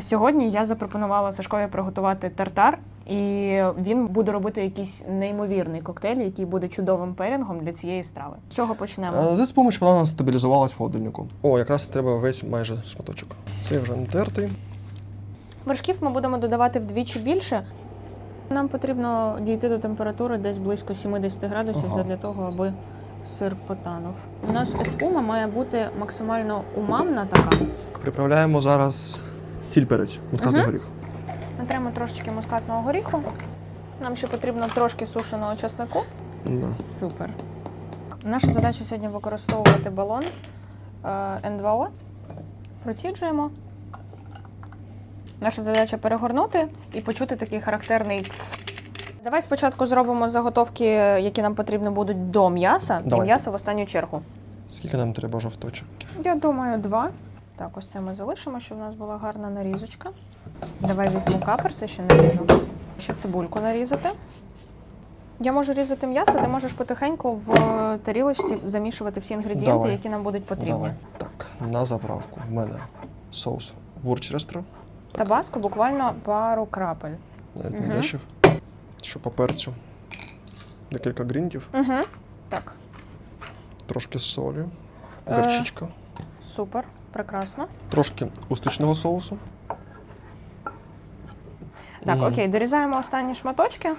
Сьогодні я запропонувала Сашкові приготувати тартар, і він буде робити якийсь неймовірний коктейль, який буде чудовим перінгом для цієї страви. З чого почнемо? Е, За допомогою вона стабілізувалась в холодильнику. О, якраз треба весь майже шматочок. Цей вже натертий. Вершків ми будемо додавати вдвічі більше. Нам потрібно дійти до температури десь близько 70 градусів Ага. для того, аби сир потанув. У нас еспума має бути максимально умамна така. Приправляємо зараз сіль перець, мускатний горіх. Натремо трошечки мускатного горіху. Нам ще потрібно трошки сушеного чеснику. Да. Супер. Наша задача сьогодні використовувати балон е, N2O. Проціджуємо. Наша задача перегорнути і почути такий характерний «ц». Давай спочатку зробимо заготовки, які нам потрібні будуть до м'яса, і Давай. м'ясо в останню чергу. Скільки нам треба жовточок? Я думаю, два. Так, ось це ми залишимо, щоб у нас була гарна нарізочка. Давай візьму каперси, ще наріжу. Ще цибульку нарізати. Я можу різати м'ясо, ти можеш потихеньку в тарілочці замішувати всі інгредієнти, Давай. які нам будуть потрібні. Давай. Так, на заправку в мене соус вурчерестро, Табаско буквально пару крапель. навіть Мгм. не дешев. Що по перцю. Декілька грінтів, Угу. Так, трошки солі, Е. супер, прекрасно. трошки устичного соусу. Так, Мгм. окей, дорізаємо останні шматочки.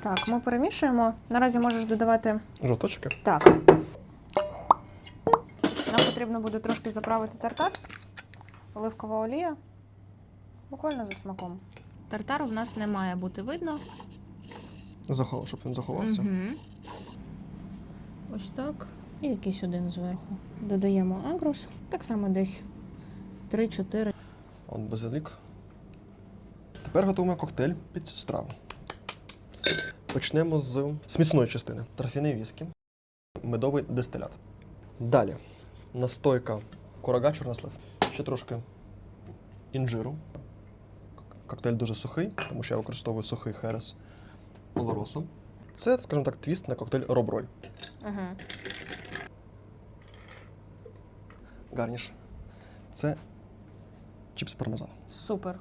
Так, ми перемішуємо. Наразі можеш додавати Жовточки. Так. Нам потрібно буде трошки заправити тартар. Оливкова олія. Буквально за смаком. Тартару в нас не має бути видно. Заховав, щоб він заховався. Угу. Ось так. І якийсь один зверху. Додаємо агрус. Так само десь 3-4. От базилік. Тепер готуємо коктейль під цю страву. Почнемо з смісної частини. Трофяний віскі, медовий дистилят. Далі настойка курага чорнослив. Ще трошки інжиру. Коктейль дуже сухий, тому що я використовую сухий херес Олоросо. Це, скажімо так, твіст на коктейль Роброль. Угу. Гарніш. Це чіпс пармезан. Супер.